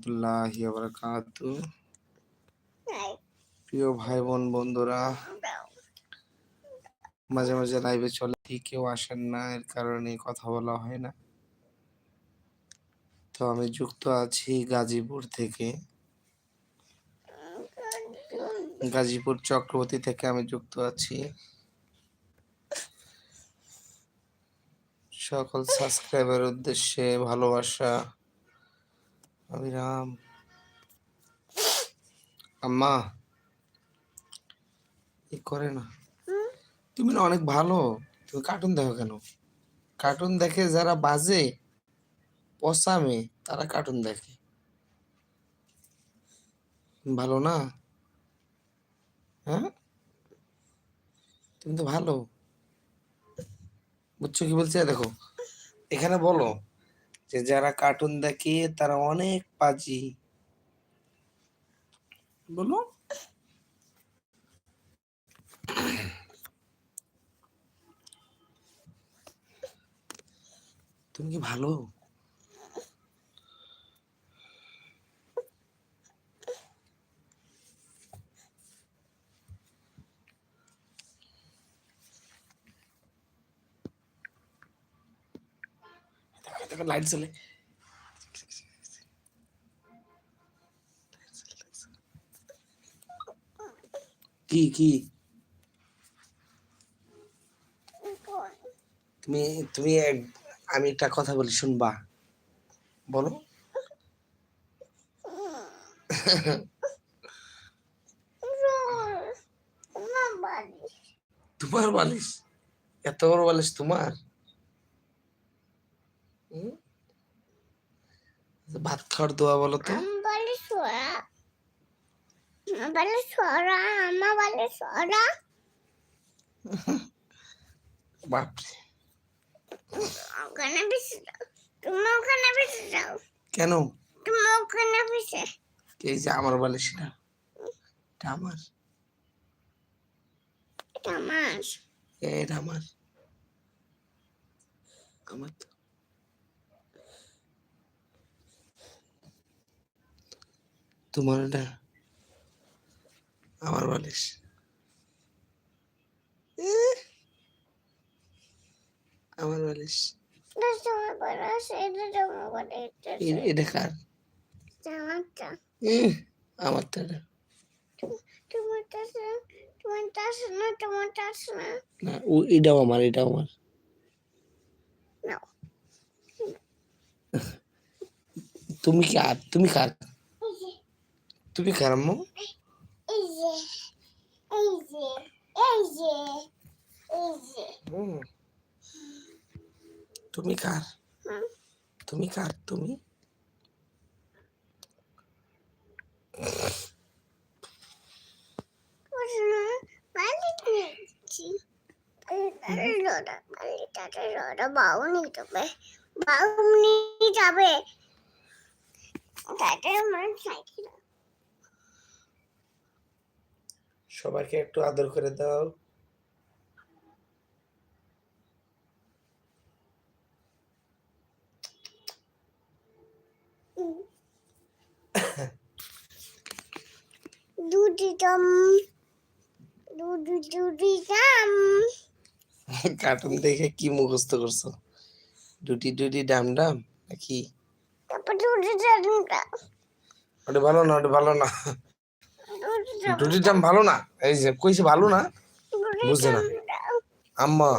রহমতুল্লাহি বারাকাতু প্রিয় ভাই বোন বন্ধুরা মাঝে মাঝে লাইভে চলে কেউ আসেন না এর কারণে কথা বলা হয় না। তো আমি যুক্ত আছি গাজীপুর থেকে। গাজীপুর চক্রবর্তী থেকে আমি যুক্ত আছি। সকল সাবস্ক্রাইবার উদ্দেশ্যে ভালোবাসা। অবিরাম। আম্মা। এ করে না। তুমি না অনেক ভালো। তুমি কার্টুন দেখো কেন? কার্টুন দেখে যারা বাজে পসামে তারা কার্টুন দেখে। ভালো না? হ্যাঁ? তুমি তো ভালো। বুঝছ কি বলছে? দেখো এখানে বলো। যে যারা কার্টুন দেখে তারা অনেক পাজি। বলো। তুমি কি ভালো? লাইট চলে কি কি? তুমি তুমি আমি একটা কথা বলি শুনবা। বলো। তোমার বালিশ? এত বড় বালিশ তোমার? ভাত খাওয়ার দোয়া বলো তো। বলে সোরা বলে সোরা আমা বলে সোরা। বাপরে। ওখানে বেশি তুমি ওখানে বেশি যাও কেন? তুমি ওখানে বেশি। যে আমার বালিশ না এটা আমার। এটা আমার। এটা আমার। আমার তো তোমার এটা আমার বালিশ এহ, আমার বালিশ এটা তোমার বড় আছে এটা তোমার বড় এটা এ- এটা কার আমারটা এহ, আমার তো এটা তোমার কাছে তোমার কাছে না তোমার কাছে না না ও এটাও আমার এটাও আমার নাও তুমি কার তুমি কার এই যে তুমি কার আম্মু। তুমি কার? তুমি কার তুমি? ওরা বালি নিয়েছি বালিটারে লোড়া বালিটারে লোড়া বাউ নিয়ে যাবে বাউ নিয়ে যাবে। তাদের আমার সাইকেল সবাইকে একটু আদর করে দাও। দুটি দুটি দুটি কার্টুন দেখে কি মুখস্থ করছ? ডুটি ডুটি ডাম ডাম নাকি? দুটি ওটা ভালো না ওটা ভালো না। দুটি দাম ভালো না এই যে কইছে ভালো না বুঝছে না। আম্মা